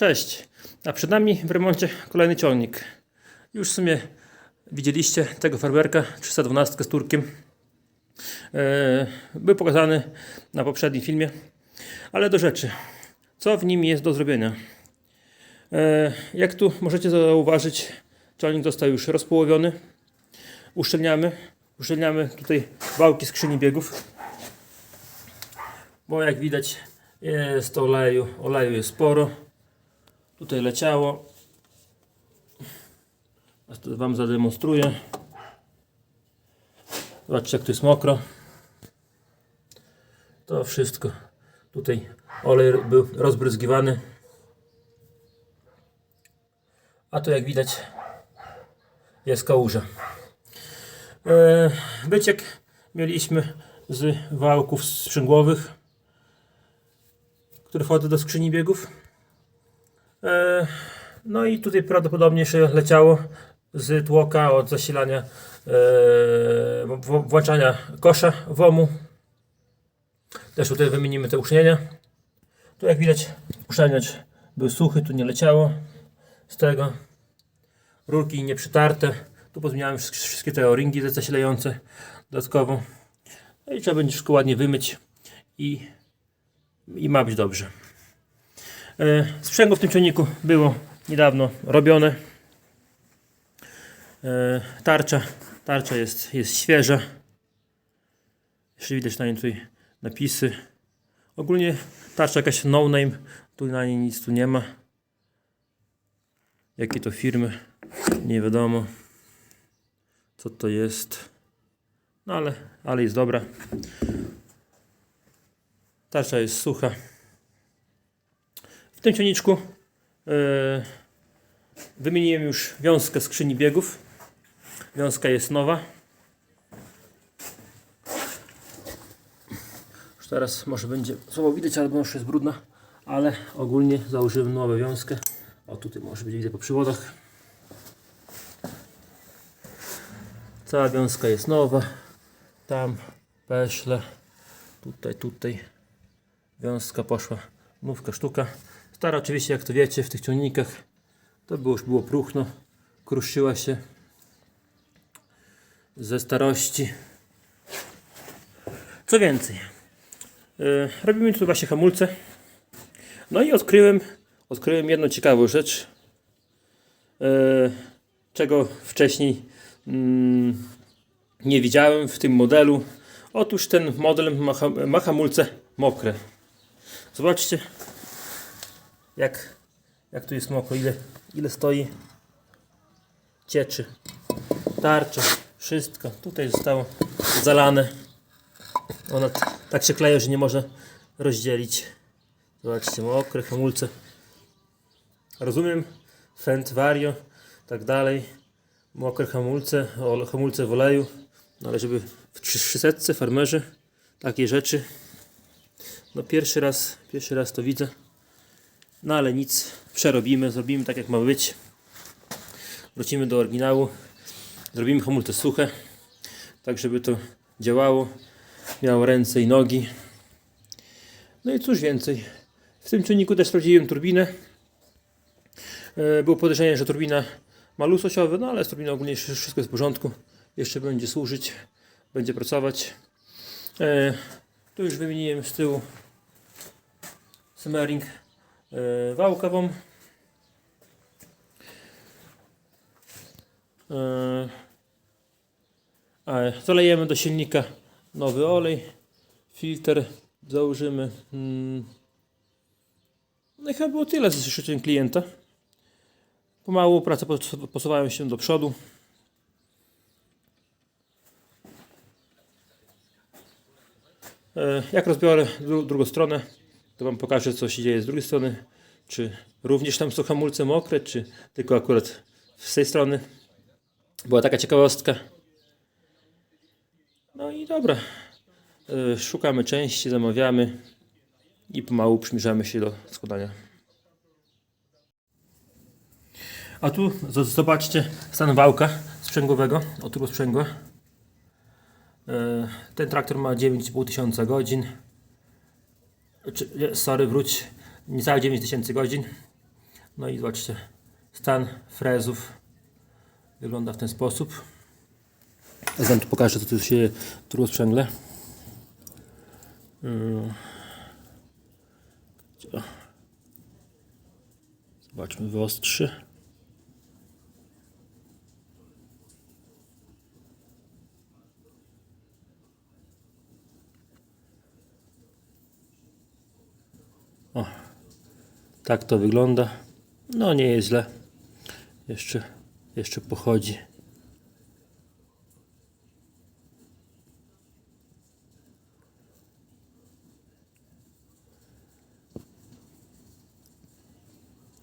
Cześć, a przed nami w remoncie kolejny ciągnik. Już w sumie widzieliście tego farberka 312 z turkiem. E, Był pokazany na poprzednim filmie, ale do rzeczy. Co w nim jest do zrobienia? E, Jak tu możecie zauważyć, ciągnik został już rozpołowiony. Uszczelniamy. Uszczelniamy tutaj wałki skrzyni biegów. Bo jak widać jest oleju, oleju jest sporo. Tutaj leciało. Teraz to Wam zademonstruję. Zobaczcie jak tu jest mokro. To wszystko. Tutaj olej był rozbryzgiwany. A tu jak widać jest kałuża. E, Wyciek mieliśmy z wałków sprzęgłowych, które wchodzą do skrzyni biegów. E, No i tutaj prawdopodobnie jeszcze leciało z tłoka od zasilania, e, włączania kosza WOMU. Też tutaj wymienimy te uszczelnienia. Tu jak widać uszczelniacz był suchy, tu nie leciało z tego. Rurki nieprzytarte. Tu pozmieniałem wszy- wszystkie te o-ringi zasilające dodatkowo. No i trzeba będzie wszystko ładnie wymyć i, i ma być dobrze. E, Sprzęgło w tym ciągniku było niedawno robione. E, Tarcza, tarcza jest, jest świeża. Jeszcze widać na niej tutaj napisy. Ogólnie tarcza jakaś no name, tu na niej nic tu nie ma. Jakie to firmy, nie wiadomo co to jest. No ale, ale jest dobra. Tarcza jest sucha. W tym ciągniczku e, wymieniłem już wiązkę skrzyni biegów. Wiązka jest nowa. Już teraz może będzie słabo widać, albo już jest brudna, ale ogólnie założyłem nową wiązkę. O tutaj może być widać po przywodach. Cała wiązka jest nowa. Tam peszle. Tutaj, tutaj. Wiązka poszła. Nówka sztuka. Stara oczywiście, jak to wiecie, w tych ciągnikach to było, już było próchno. Kruszyła się ze starości. Co więcej, yy, robimy tu właśnie hamulce. No i odkryłem, odkryłem jedną ciekawą rzecz, yy, czego wcześniej mm, nie widziałem w tym modelu. Otóż ten model ma, ha- ma hamulce mokre. Zobaczcie, jak, jak tu jest mokro, ile, ile stoi cieczy. Tarcza, wszystko. Tutaj zostało zalane. Ona tak się kleje, że nie można rozdzielić. Zobaczcie, mokre hamulce. Rozumiem, Fendt Vario, tak dalej. Mokre hamulce, hamulce w oleju. No ale żeby w 300 farmerze takie rzeczy. No pierwszy raz, pierwszy raz to widzę. No ale nic, przerobimy, zrobimy tak jak ma być. Wrócimy do oryginału. Zrobimy hamulce suche, tak żeby to działało. Miało ręce i nogi. No i cóż więcej. W tym czynniku też sprawdziłem turbinę. E, Było podejrzenie, że turbina ma luz osiowy, no ale z turbiną ogólnie wszy- wszystko jest w porządku. Jeszcze będzie służyć, będzie pracować. E, Tu już wymieniłem z tyłu Simmering e, wałkową. E, zalejemy do silnika nowy olej, filtr założymy. Mm. No i chyba było tyle z życzeń klienta. Pomału prace pos- posuwają się do przodu. E, Jak rozbiorę dru- drugą stronę, to Wam pokażę, co się dzieje z drugiej strony. Czy również tam są hamulce mokre, czy tylko akurat z tej strony. Była taka ciekawostka. No i dobra. E, Szukamy części, zamawiamy i pomału przymierzamy się do składania. A tu zobaczcie stan wałka sprzęgłowego, o turbo sprzęgła. E, Ten traktor ma 9,5 tysiąca godzin. Nie, sorry, wróć, niecałe 9 tysięcy godzin. No i zobaczcie, stan frezów wygląda w ten sposób. Tu pokażę, co tu się tu rozprzęgle. Mm. Zobaczmy wyostrzy. O, tak to wygląda. No nie jest źle. Jeszcze, jeszcze pochodzi.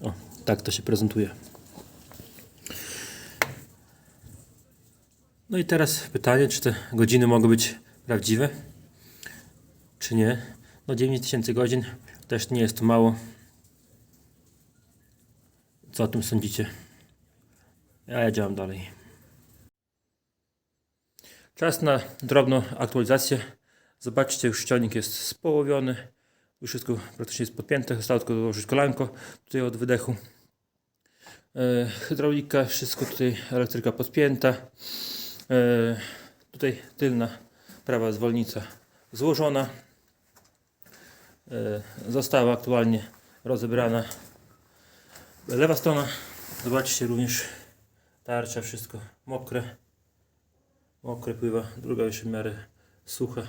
O, tak to się prezentuje. No i teraz pytanie, czy te godziny mogą być prawdziwe, czy nie. No 9000 godzin też nie jest mało. Co o tym sądzicie? Ja, działam dalej. Czas na drobną aktualizację. Zobaczcie, już ściągnik jest społowiony. Już wszystko praktycznie jest podpięte. Zostało tylko dołożyć kolanko tutaj od wydechu. E, hydraulika, wszystko tutaj, elektryka podpięta. E, tutaj tylna prawa zwolnica złożona. E, została aktualnie rozebrana lewa strona. Zobaczcie również tarcza, wszystko mokre. Mokre pływa, druga już w miarę sucha.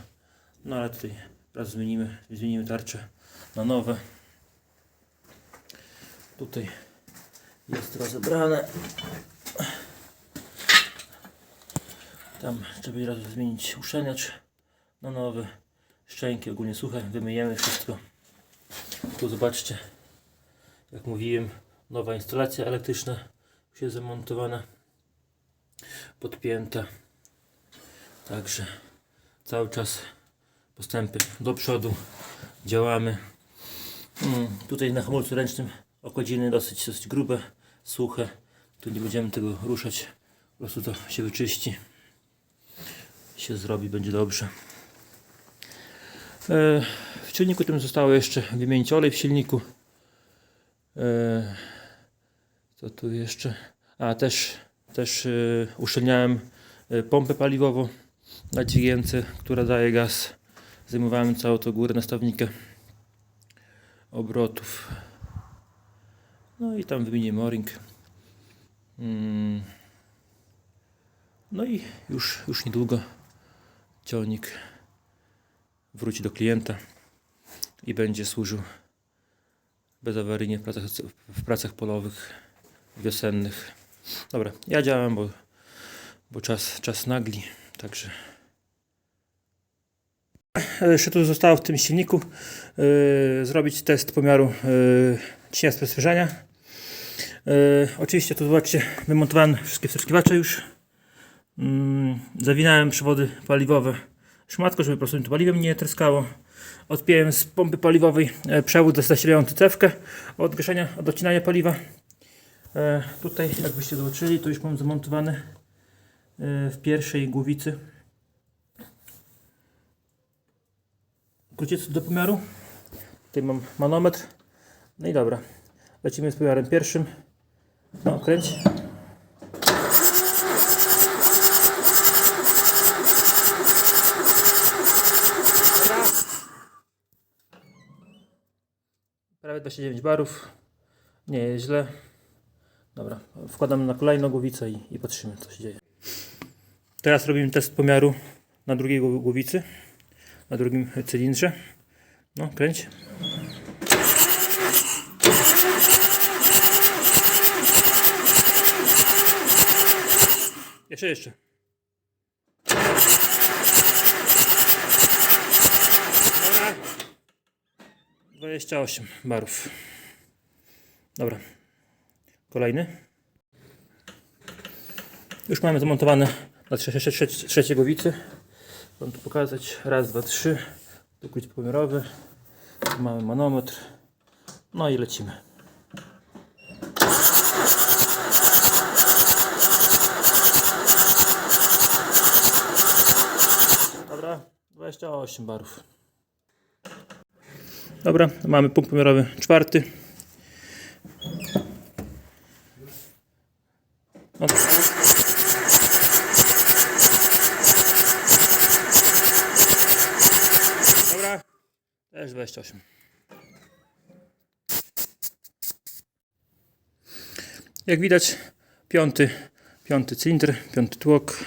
No ale tutaj raz zmienimy, zmienimy tarczę na nowe. Tutaj jest rozebrane. Tam trzeba raz zmienić uszczelniacz na nowy. Szczęki ogólnie suche, wymyjemy wszystko. Tu zobaczcie, jak mówiłem, nowa instalacja elektryczna już jest zamontowana, podpięta. Także cały czas postępy do przodu, działamy. Mm, tutaj na hamulcu ręcznym okładziny dosyć, dosyć grube, suche. Tu nie będziemy tego ruszać, po prostu to się wyczyści. Się zrobi, będzie dobrze. E, W silniku tym zostało jeszcze wymienić olej w silniku. E, Co tu jeszcze? A też, też e, uszczelniałem pompę paliwową na dźwigience, która daje gaz. Zajmowałem całą tą górę nastawnika obrotów. No i tam wymieniłem o-ring. Mm. No i już, już niedługo ciągnik wróci do klienta i będzie służył bezawaryjnie w pracach, w pracach polowych, wiosennych. Dobra, ja działam, bo, bo czas, czas nagli, także. Jeszcze tu zostało w tym silniku yy, zrobić test pomiaru yy, ciśnienia sprostwienia. Yy, oczywiście tu zobaczcie, wymontowałem wszystkie wstrzykiwacze już. Mm, zawinąłem przewody paliwowe szmatką, żeby po prostu to paliwem nie tryskało. Odpiąłem z pompy paliwowej e, przewód zasilający cewkę od gaszenia, od odcinania paliwa. E, tutaj, jakbyście zobaczyli, to już mam zamontowane e, w pierwszej głowicy. Króciec do pomiaru. Tutaj mam manometr. No i dobra. Lecimy z pomiarem pierwszym. No, kręć. Prawie 29 barów. Nie jest źle. Dobra, wkładam na kolejną głowicę i, i patrzymy co się dzieje. Teraz robimy test pomiaru na drugiej głow- głowicy. Na drugim cylindrze. No, kręć. Jeszcze, jeszcze. 28 barów. Dobra. Kolejny. Już mamy zamontowane na trze- trze- trze- trzeciej głowicy. Wam tu pokazać. Raz, dwa, trzy. Tu klucz pomiarowy. Tu mamy manometr. No i lecimy. Dobra, 28 barów. Dobra, mamy punkt pomiarowy czwarty. No. Dobra. Też 28. Jak widać, piąty, piąty cylindr, piąty tłok.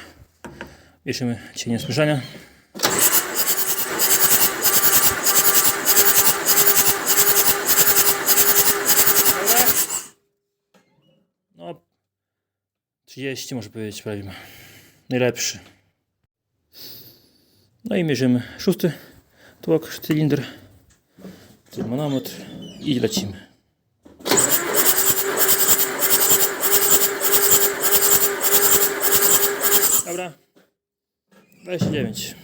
Bierzemy cienie słyszenia. Dobra. No, 30 może powiedzieć prawie. Najlepszy. No i mierzymy szósty tłok, cylinder, termometr i lecimy. Dobra. 29.